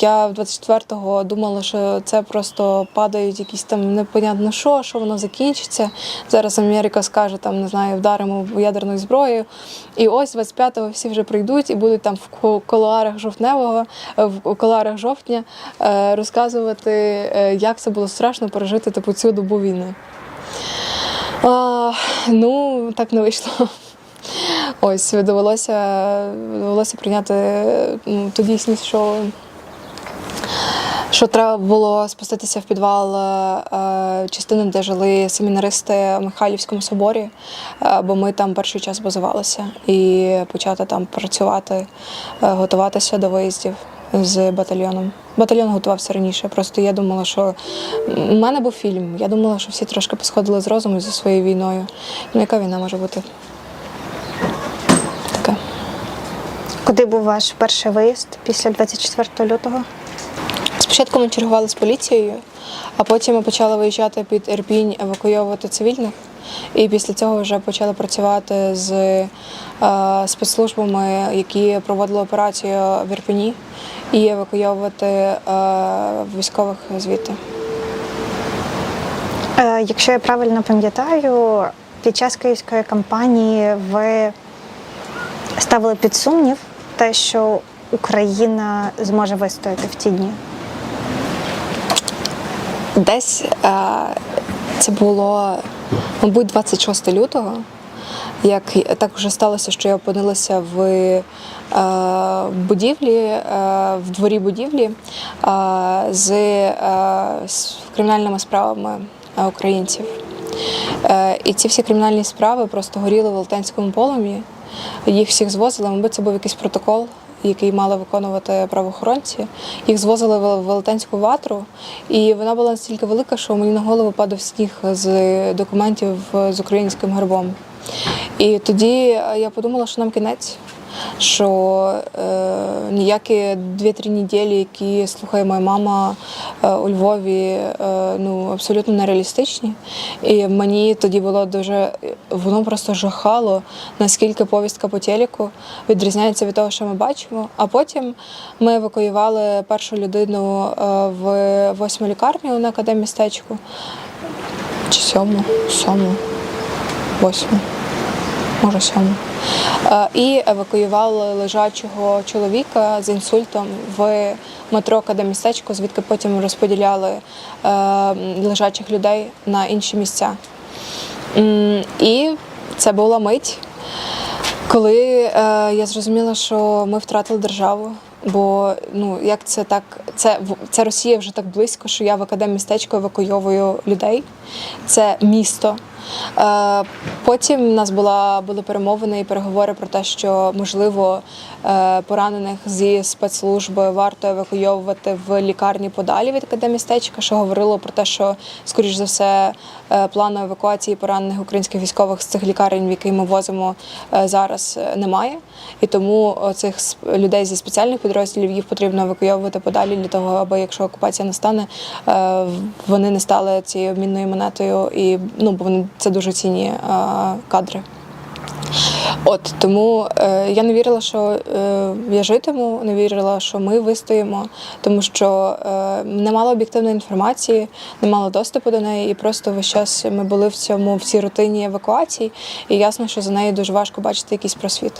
Я в 24-го думала, що це просто падають якісь там непонятно що, що воно закінчиться. Зараз Америка скаже, там не знаю, вдаримо ядерною зброєю. І ось 25-го всі вже прийдуть і будуть там в ко- колуарах жовтневого, е, в колуарах жовтня е, розказувати, е, як це було страшно пережити типу цю добу війни. А, ну, так не вийшло. Ось довелося, довелося прийняти ту дійсність, що що треба було спуститися в підвал е, е, частини, де жили семінаристи в Михайлівському соборі, е, бо ми там перший час базувалися, і почати там працювати, готуватися до виїздів з батальйоном. Батальйон готувався раніше. Просто я думала, що у мене був фільм. Я думала, що всі трошки посходили з розуму зі своєю війною. Ну, яка війна може бути? Куди був ваш перший виїзд після 24 лютого? Спочатку ми чергували з поліцією, а потім ми почали виїжджати під Ірпінь, евакуйовувати цивільних. І після цього вже почали працювати з е, спецслужбами, які проводили операцію в Ірпіні, і евакуйовувати е, військових звідти. Е, якщо я правильно пам'ятаю, під час київської кампанії ви ставили під сумнів те, що Україна зможе вистояти в ті дні. Десь е, це було, мабуть, 26 лютого. Як так вже сталося, що я опинилася в е, будівлі, е, в дворі будівлі е, з, е, з кримінальними справами е, українців. Е, і ці всі кримінальні справи просто горіли в велетенському полум'ї. Їх всіх звозили, мабуть, це був якийсь протокол, який мали виконувати правоохоронці. Їх звозили в велетенську ватру, і вона була настільки велика, що мені на голову падав сніг з документів з українським гербом. І тоді я подумала, що нам кінець. Що е, ніякі 2-3 неділі, які слухає моя мама е, у Львові, е, ну абсолютно нереалістичні. І мені тоді було дуже воно просто жахало, наскільки повістка по телеку відрізняється від того, що ми бачимо. А потім ми евакуювали першу людину е, в восьму лікарню на академістечку. Чи сьому, сьому, восьму може сьому. Е, І евакуювали лежачого чоловіка з інсультом в метро Академістечко, звідки потім розподіляли е, лежачих людей на інші місця. І це була мить, коли е, я зрозуміла, що ми втратили державу. Бо ну як це так, це це Росія вже так близько, що я в академістечко евакуйовую людей. Це місто. Е, потім у нас була були перемовини і переговори про те, що можливо е, поранених зі спецслужби варто евакуйовувати в лікарні подалі від академістечка, що говорило про те, що скоріш за все е, плану евакуації поранених українських військових з цих лікарень, в які ми возимо е, зараз, е, немає. І тому цих людей зі спеціальних підрозділів їх потрібно евакуйовувати подалі для того, аби якщо окупація настане, е, вони не стали цією обмінною монетою, і ну бо вони це дуже цінні е, кадри. От тому е, я не вірила, що е, я житиму, не вірила, що ми вистоїмо, тому що е, не мало об'єктивної інформації, не мало доступу до неї, і просто весь час ми були в цьому в цій рутині евакуації, і ясно, що за нею дуже важко бачити якийсь просвіт.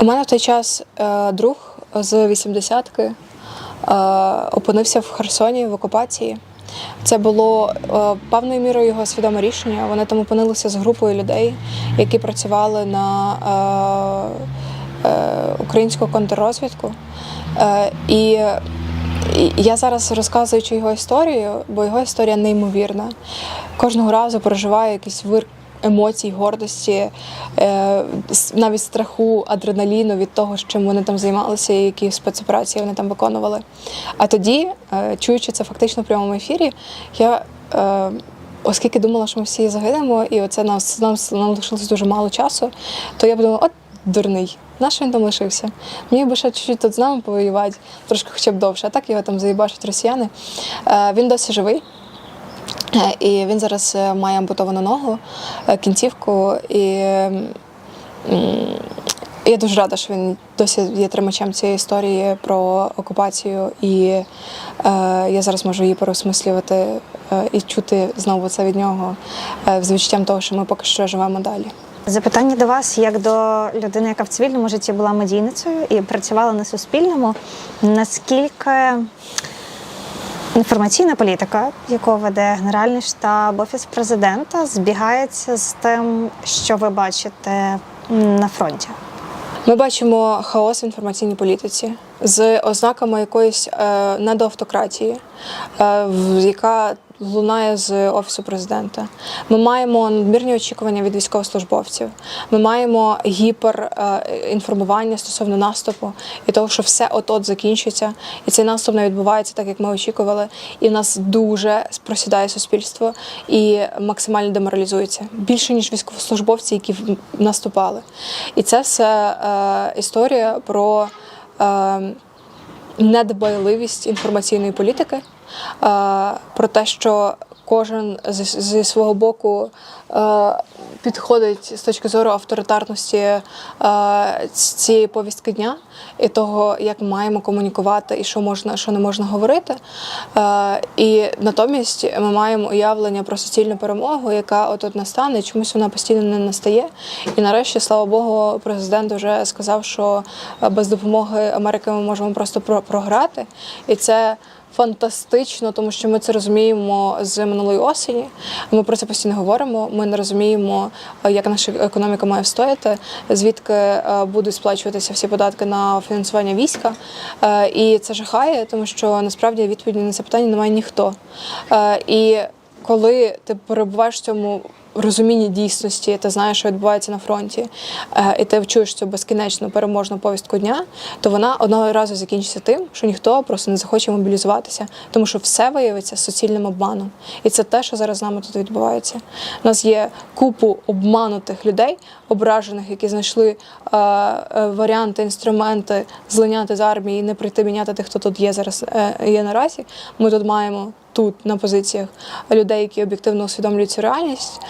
У мене в той час е, друг з 80-ки е, опинився в Херсоні в окупації. Це було е, певною мірою його свідоме рішення. Вони там опинилися з групою людей, які працювали на українську контррозвідку. І я зараз розказуючи його історію, бо його історія неймовірна. Кожного разу переживаю якийсь вир емоцій, гордості, е, навіть страху, адреналіну від того, чим вони там займалися, і які спецоперації вони там виконували. А тоді, е, чуючи це фактично в прямому ефірі, я. е, Оскільки думала, що ми всі загинемо, і оце нас нам, нам лишилось дуже мало часу, то я подумала, от дурний, на що він там лишився? Мені би ще чуть-чуть тут з нами повоювати, трошки хоча б довше, а так його там заїбачать росіяни. Е, він досі живий. І він зараз е, має ампутовану ногу, е, кінцівку. І Я дуже рада, що він досі є тримачем цієї історії про окупацію, і е, я зараз можу її переосмислювати і чути знову це від нього з відчуттям того, що ми поки що живемо далі. Запитання до вас, як до людини, яка в цивільному житті була медійницею і працювала на Суспільному. Наскільки інформаційна політика, яку веде Генеральний штаб, Офіс президента, збігається з тим, що ви бачите на фронті? Ми бачимо хаос в інформаційній політиці з ознаками якоїсь е, недоавтократії, е, яка лунає з офісу президента. Ми маємо надмірні очікування від військовослужбовців. Ми маємо гіперінформування стосовно наступу і того, що все от-от закінчиться, і цей наступ не відбувається так, як ми очікували. І в нас дуже просідає суспільство і максимально деморалізується більше ніж військовослужбовці, які наступали. І це все е, історія про. Е, недбайливість інформаційної політики, е, про те, що кожен зі, свого боку підходить з точки зору авторитарності цієї повістки дня і того, як ми маємо комунікувати і що можна, що не можна говорити. І натомість ми маємо уявлення про суцільну перемогу, яка от-от настане, і чомусь вона постійно не настає. І нарешті, слава Богу, президент вже сказав, що без допомоги Америки ми можемо просто програти. І це фантастично, тому що ми це розуміємо з минулої осені. Ми про це постійно говоримо. Ми не розуміємо, е, як наша економіка має встояти, звідки е, будуть сплачуватися всі податки на фінансування війська. Е, І це жахає, тому що насправді відповіді на це питання немає ніхто. І коли ти перебуваєш в цьому розумінні дійсності, ти знаєш, що відбувається на фронті, е, і ти чуєш цю безкінечну переможну повістку дня, то вона одного разу закінчиться тим, що ніхто просто не захоче мобілізуватися, тому що все виявиться суцільним обманом. І це те, що зараз з нами тут відбувається. У нас є купу обманутих людей, ображених, які знайшли е, е, варіанти, інструменти злиняти з армії, і не прийти міняти тих, хто тут є зараз е, є наразі. Ми тут маємо тут на позиціях людей, які об'єктивно усвідомлюють цю реальність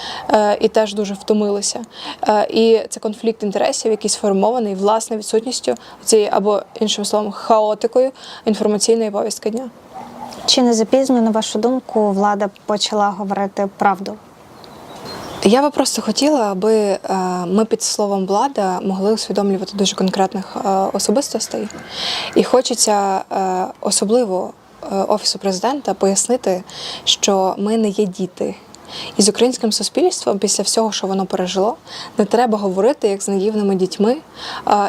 і теж дуже втомилися. Е, і це конфлікт інтересів, який сформований власне відсутністю цієї або іншим словом хаотикою інформаційної повістки дня. Чи не запізно, на вашу думку, влада почала говорити правду? Я би просто хотіла, аби е, ми під словом влада могли усвідомлювати дуже конкретних е, особистостей. І хочеться е, особливо е, офісу президента пояснити, що ми не є діти. І з українським суспільством після всього, що воно пережило, не треба говорити як з наївними дітьми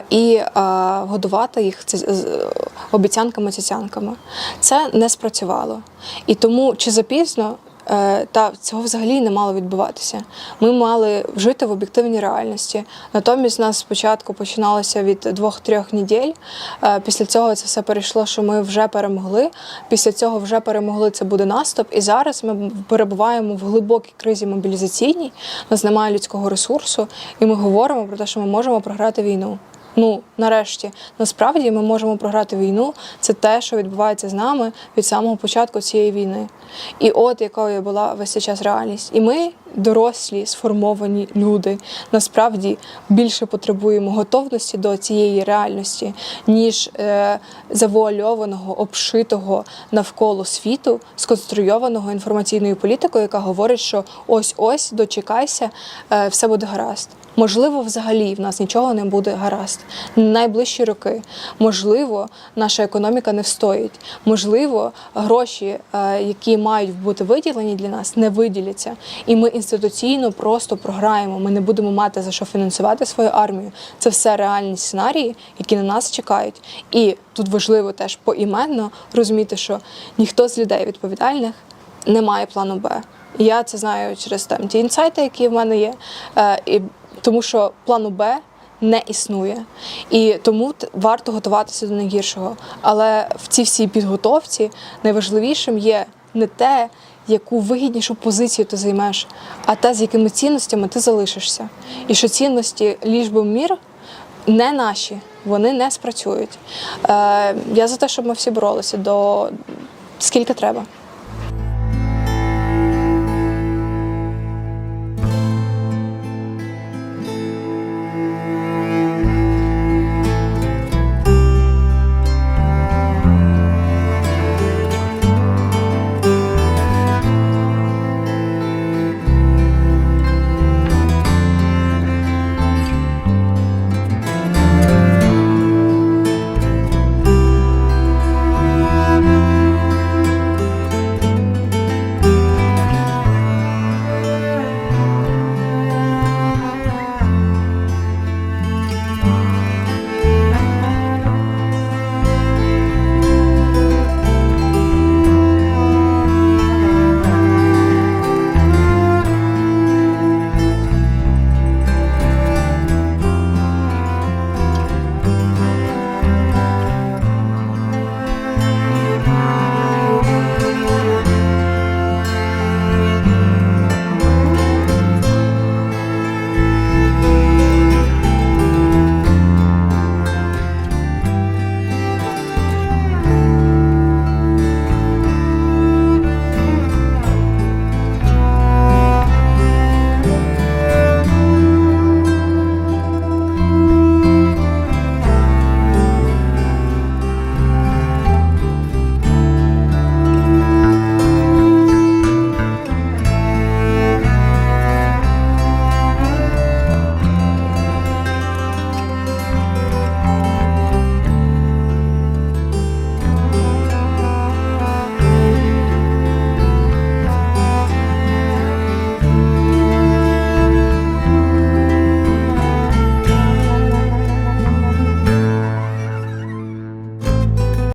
і годувати їх ці- з- обіцянками цяцянками. Це не спрацювало. І тому чи запізно Та цього взагалі не мало відбуватися. Ми мали жити в об'єктивній реальності. Натомість нас спочатку починалося від двох-трьох неділь. Е, Після цього це все перейшло, що ми вже перемогли. Після цього вже перемогли. Це буде наступ. І зараз ми перебуваємо в глибокій кризі мобілізаційній. Нас немає людського ресурсу, і ми говоримо про те, що ми можемо програти війну. Ну, нарешті, насправді ми можемо програти війну. Це те, що відбувається з нами від самого початку цієї війни. І от якою була весь цей час реальність. І ми, дорослі, сформовані люди, насправді більше потребуємо готовності до цієї реальності, ніж е, завуальованого, обшитого навколо світу, сконструйованого інформаційною політикою, яка говорить, що ось-ось дочекайся, е, все буде гаразд. Можливо, взагалі в нас нічого не буде гаразд. Найближчі роки. Можливо, наша економіка не встоїть. Можливо, гроші, е, які мають бути виділені для нас, не виділяться. І ми інституційно просто програємо. Ми не будемо мати за що фінансувати свою армію. Це все реальні сценарії, які на нас чекають. І тут важливо теж поіменно розуміти, що ніхто з людей відповідальних не має плану Б. Я це знаю через там ті інсайти, які в мене є. Е, і тому що плану Б не існує. І тому варто готуватися до найгіршого. Але в цій всій підготовці найважливішим є не те, яку вигіднішу позицію ти займеш, а те, з якими цінностями ти залишишся. І що цінності ліжби мір не наші, вони не спрацюють. Е, я за те, щоб ми всі боролися до скільки треба.